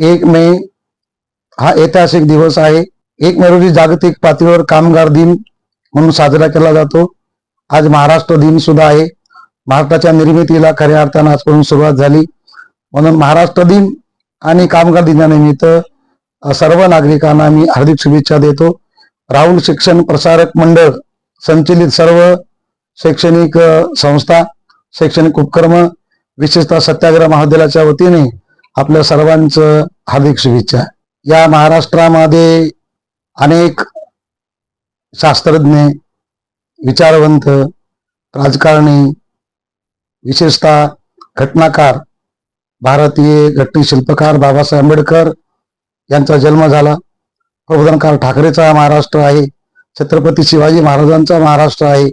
एक मे हा ऐतिहासिक दिवस आहे. एक मे रोजी जागतिक पातळीवर कामगार दिन म्हणून साजरा केला जातो. आज महाराष्ट्र दिन सुद्धा आहे. भारताच्या निर्मितीला खऱ्या अर्थानं आजपासून सुरुवात झाली. म्हणून महाराष्ट्र दिन आणि कामगार दिनानिमित्त सर्व नागरिकांना मी हार्दिक शुभेच्छा देतो. राहुल शिक्षण प्रसारक मंडळ संचलित सर्व शैक्षणिक संस्था शैक्षणिक उपक्रम विशेषतः सत्याग्रह महाविद्यालयाच्या वतीने आपल्या सर्वांचं हार्दिक शुभेच्छा. या महाराष्ट्रामध्ये अनेक शास्त्रज्ञ विचारवंत राजकारणी विशेषतः घटनाकार भारतीय घटनी शिल्पकार बाबासाहेब आंबेडकर यांचा जन्म झाला. प्रबोधनकार ठाकरेचा महाराष्ट्र आहे. छत्रपती शिवाजी महाराजांचा महाराष्ट्र आहे.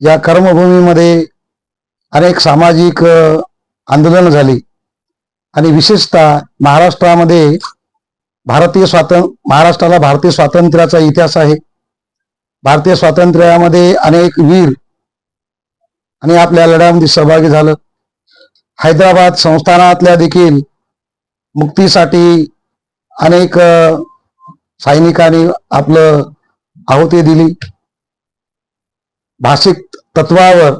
या कर्मभूमीमध्ये अनेक सामाजिक आंदोलन आंदोलनं झाली. आणि विशेषतः महाराष्ट्रामध्ये भारतीय स्वातंत्र्य महाराष्ट्राला भारतीय स्वातंत्र्याचा इतिहास आहे. भारतीय स्वातंत्र्यामध्ये अनेक वीर आणि आपल्या लढ्यामध्ये सहभागी झालं. हैदराबाद संस्थानातल्या देखील मुक्तीसाठी अनेक सैनिकांनी आपलं आहुती दिली. भाषिक तत्वावर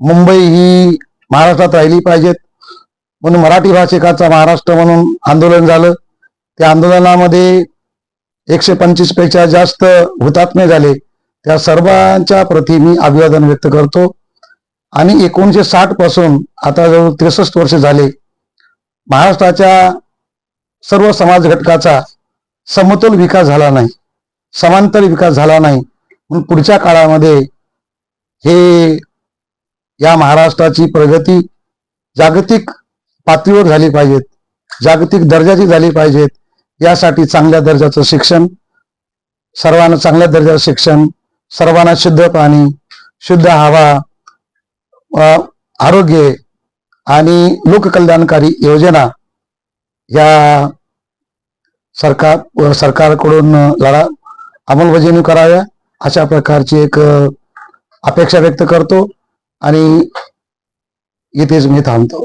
मुंबई ही महाराष्ट्रात राहिली पाहिजेत. म्हणून मराठी भाषिकाचा महाराष्ट्र म्हणून आंदोलन झालं. त्या आंदोलनामध्ये एकशे पंचवीसपेक्षा जास्त हुतात्मे झाले. त्या सर्वांच्या प्रती मी अभिवादन व्यक्त करतो. आणि एकोणीशे साठपासून आता जवळ त्रेसष्ट वर्ष झाले. महाराष्ट्राच्या सर्व समाज घटकाचा समतोल विकास झाला नाही. समांतर विकास झाला नाही. म्हणून पुढच्या काळामध्ये हे या महाराष्ट्राची प्रगती जागतिक पातळीवर झाली पाहिजेत जागतिक दर्जाची झाली पाहिजेत यासाठी चांगल्या दर्जाचं शिक्षण सर्वांना चांगल्या दर्जाचं शिक्षण सर्वांना शुद्ध पाणी शुद्ध हवा आरोग्य आणि लोककल्याणकारी योजना या सरकार सरकारकडून लढा अंमलबजावणी कराव्या अशा प्रकारची एक अपेक्षा व्यक्त करतो आणि इथेच मी थांबतो.